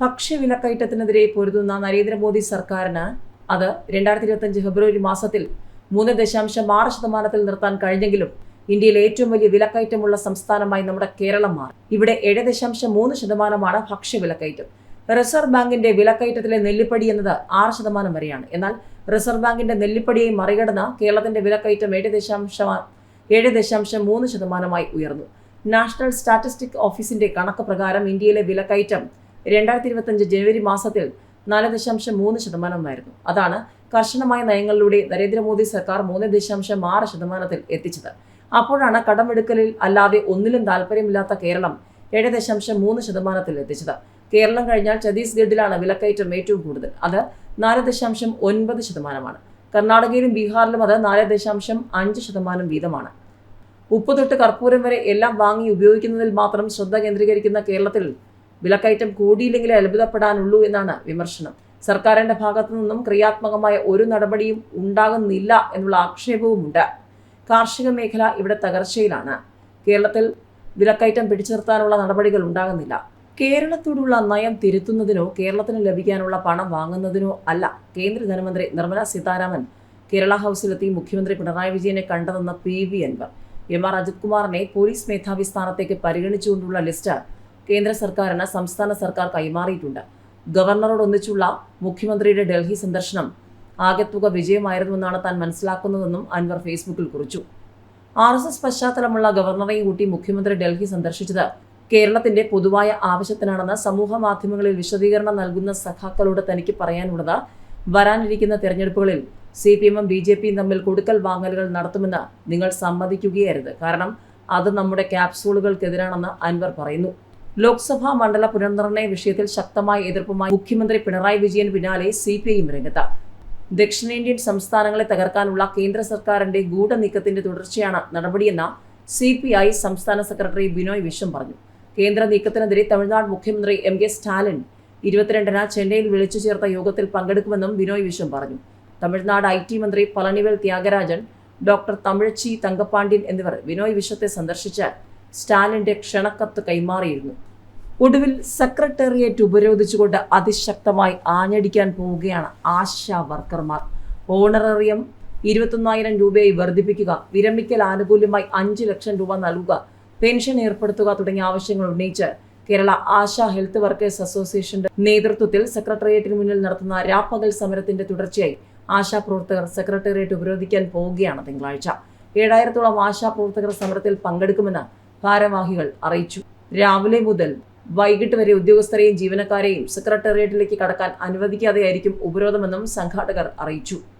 ഭക്ഷ്യവിലക്കയറ്റത്തിനെതിരെ പൊരുതുന്ന നരേന്ദ്രമോദി സർക്കാരിന് അത് രണ്ടായിരത്തി ഇരുപത്തഞ്ച് ഫെബ്രുവരി മാസത്തിൽ മൂന്ന് ദശാംശം ആറ് ശതമാനത്തിൽ നിർത്താൻ കഴിഞ്ഞെങ്കിലും ഇന്ത്യയിലെ ഏറ്റവും വലിയ വിലക്കയറ്റമുള്ള സംസ്ഥാനമായി നമ്മുടെ കേരളം മാറി. ഇവിടെ ഏഴ് ദശാംശം മൂന്ന് ശതമാനമാണ് ഭക്ഷ്യവിലക്കയറ്റം. റിസർവ് ബാങ്കിന്റെ വിലക്കയറ്റത്തിലെ നെല്ലിപ്പടി എന്നത് ആറ് ശതമാനം വരെയാണ്. എന്നാൽ റിസർവ് ബാങ്കിന്റെ നെല്ലിപ്പടിയെ മറികടന്ന കേരളത്തിന്റെ വിലക്കയറ്റം ഏഴ് ദശാംശം ഏഴ് ദശാംശം മൂന്ന് ശതമാനമായി ഉയർന്നു. നാഷണൽ സ്റ്റാറ്റിസ്റ്റിക് ഓഫീസിന്റെ കണക്ക് പ്രകാരം ഇന്ത്യയിലെ വിലക്കയറ്റം രണ്ടായിരത്തി ഇരുപത്തഞ്ച് ജനുവരി മാസത്തിൽ നാല് ദശാംശം മൂന്ന് ശതമാനമായിരുന്നു അതാണ് കർശനമായ നയങ്ങളിലൂടെ നരേന്ദ്രമോദി സർക്കാർ മൂന്ന് ദശാംശം ആറ് ശതമാനത്തിൽ എത്തിച്ചത്. അപ്പോഴാണ് കടമെടുക്കലിൽ അല്ലാതെ ഒന്നിലും താല്പര്യമില്ലാത്ത കേരളം ഏഴ് ദശാംശം മൂന്ന് ശതമാനത്തിൽ എത്തിച്ചത്. കേരളം കഴിഞ്ഞാൽ ഛത്തീസ്ഗഡിലാണ് വിലക്കയറ്റം ഏറ്റവും കൂടുതൽ. അത് നാല് ദശാംശം ഒൻപത് ശതമാനമാണ്. കർണാടകയിലും ബീഹാറിലും അത് നാല് ദശാംശം അഞ്ച് ശതമാനം വീതമാണ്. ഉപ്പ് തൊട്ട് കർപ്പൂരം വരെ എല്ലാം വാങ്ങി ഉപയോഗിക്കുന്നതിൽ മാത്രം ശ്രദ്ധ കേന്ദ്രീകരിക്കുന്ന കേരളത്തിൽ വിലക്കയറ്റം കൂടിയില്ലെങ്കിലേ അത്ഭുതപ്പെടാനുള്ളൂ എന്നാണ് വിമർശനം. സർക്കാരിന്റെ ഭാഗത്തു നിന്നും ക്രിയാത്മകമായ ഒരു നടപടിയും ഉണ്ടാകുന്നില്ല എന്നുള്ള ആക്ഷേപവുമുണ്ട്. കാർഷിക മേഖല ഇവിടെ തകർച്ചയിലാണ്. കേരളത്തിൽ വിലക്കയറ്റം പിടിച്ചു നിർത്താനുള്ള നടപടികൾ ഉണ്ടാകുന്നില്ല. കേരളത്തോടുള്ള നയം തിരുത്തുന്നതിനോ കേരളത്തിന് ലഭിക്കാനുള്ള പണം വാങ്ങുന്നതിനോ അല്ല. കേന്ദ്ര ധനമന്ത്രി നിർമ്മല സീതാരാമൻ കേരള ഹൗസിലെത്തി മുഖ്യമന്ത്രി പിണറായി വിജയനെ കണ്ടതെന്ന P V Anvar. M R Ajith കുമാറിനെ പോലീസ് മേധാവി സ്ഥാനത്തേക്ക് പരിഗണിച്ചുകൊണ്ടുള്ള ലിസ്റ്റ് കേന്ദ്ര സർക്കാരിന് സംസ്ഥാന സർക്കാർ കൈമാറിയിട്ടുണ്ട്. ഗവർണറോട് ഒന്നിച്ചുള്ള മുഖ്യമന്ത്രിയുടെ ഡൽഹി സന്ദർശനം ആകെത്തുക വിജയമായിരുന്നുവെന്നാണ് താൻ മനസ്സിലാക്കുന്നതെന്നും അൻവർ ഫേസ്ബുക്കിൽ കുറിച്ചു. ആർ എസ് എസ് പശ്ചാത്തലമുള്ള ഗവർണറെയും കൂട്ടി മുഖ്യമന്ത്രി ഡൽഹി സന്ദർശിച്ചത് കേരളത്തിന്റെ പൊതുവായ ആവശ്യത്തിനാണെന്ന് സമൂഹ മാധ്യമങ്ങളിൽ വിശദീകരണം നൽകുന്ന സഖാക്കളോട് തനിക്ക് പറയാനുള്ളത് വരാനിരിക്കുന്ന തെരഞ്ഞെടുപ്പുകളിൽ സി പി എമ്മും ബി ജെ പിയും തമ്മിൽ കൊടുക്കൽ വാങ്ങലുകൾ നടത്തുമെന്ന് നിങ്ങൾ സമ്മതിക്കുകയായിരുന്നു കാരണം അത് നമ്മുടെ ക്യാപ്സൂളുകൾക്കെതിരാണെന്ന് അൻവർ പറയുന്നു. ലോക്സഭാ മണ്ഡല പുനർനിർണയ വിഷയത്തിൽ ശക്തമായ എതിർപ്പുമായി മുഖ്യമന്ത്രി പിണറായി വിജയൻ പിന്നാലെ സി പി ഐയും രംഗത്ത്. ദക്ഷിണേന്ത്യൻ സംസ്ഥാനങ്ങളെ തകർക്കാനുള്ള കേന്ദ്ര സർക്കാരിന്റെ ഗൂഢനീക്കത്തിന്റെ തുടർച്ചയാണ് നടപടിയെന്ന സി പി ഐ സംസ്ഥാന സെക്രട്ടറി ബിനോയ് വിശ്വം പറഞ്ഞു. കേന്ദ്ര നീക്കത്തിനെതിരെ തമിഴ്നാട് മുഖ്യമന്ത്രി എം കെ സ്റ്റാലിൻ ഇരുപത്തിരണ്ടിന് ചെന്നൈയിൽ വിളിച്ചു ചേർത്ത യോഗത്തിൽ പങ്കെടുക്കുമെന്നും ബിനോയ് വിശ്വം പറഞ്ഞു. തമിഴ്നാട് ഐ ടി മന്ത്രി പളനിവേൽ ത്യാഗരാജൻ ഡോക്ടർ തമിഴ്ചി തങ്കപ്പാണ്ഡ്യൻ എന്നിവർ ബിനോയ് വിശ്വത്തെ സന്ദർശിച്ച് സ്റ്റാലിന്റെ ക്ഷണക്കത്ത് കൈമാറിയിരുന്നു. ഒടുവിൽ സെക്രട്ടേറിയറ്റ് ഉപരോധിച്ചുകൊണ്ട് അതിശക്തമായി ആഞ്ഞടിക്കാൻ പോവുകയാണ് ആശാ വർക്കർമാർ. ഓണററിയം ഇരുപത്തൊന്നായിരം രൂപയായി വർദ്ധിപ്പിക്കുക വിരമിക്കൽ ആനുകൂല്യമായി അഞ്ച് ലക്ഷം രൂപ നൽകുക പെൻഷൻ ഏർപ്പെടുത്തുക തുടങ്ങിയ ആവശ്യങ്ങൾ ഉന്നയിച്ച് കേരള ആശാ ഹെൽത്ത് വർക്കേഴ്സ് അസോസിയേഷന്റെ നേതൃത്വത്തിൽ സെക്രട്ടേറിയറ്റിന് മുന്നിൽ നടത്തുന്ന രാപ്പകൽ സമരത്തിന്റെ തുടർച്ചയായി ആശാ പ്രവർത്തകർ സെക്രട്ടേറിയറ്റ് ഉപരോധിക്കാൻ പോവുകയാണ് തിങ്കളാഴ്ച. ഏഴായിരത്തോളം ആശാ പ്രവർത്തകർ സമരത്തിൽ പങ്കെടുക്കുമെന്ന് ഭാരവാഹികൾ അറിയിച്ചു. രാവിലെ മുതൽ വൈകിട്ട് വരെ ഉദ്യോഗസ്ഥരെയും ജീവനക്കാരെയും സെക്രട്ടേറിയറ്റിലേക്ക് കടക്കാൻ അനുവദിക്കാതെയായിരിക്കും ഉപരോധമെന്നും സംഘാടകർ അറിയിച്ചു.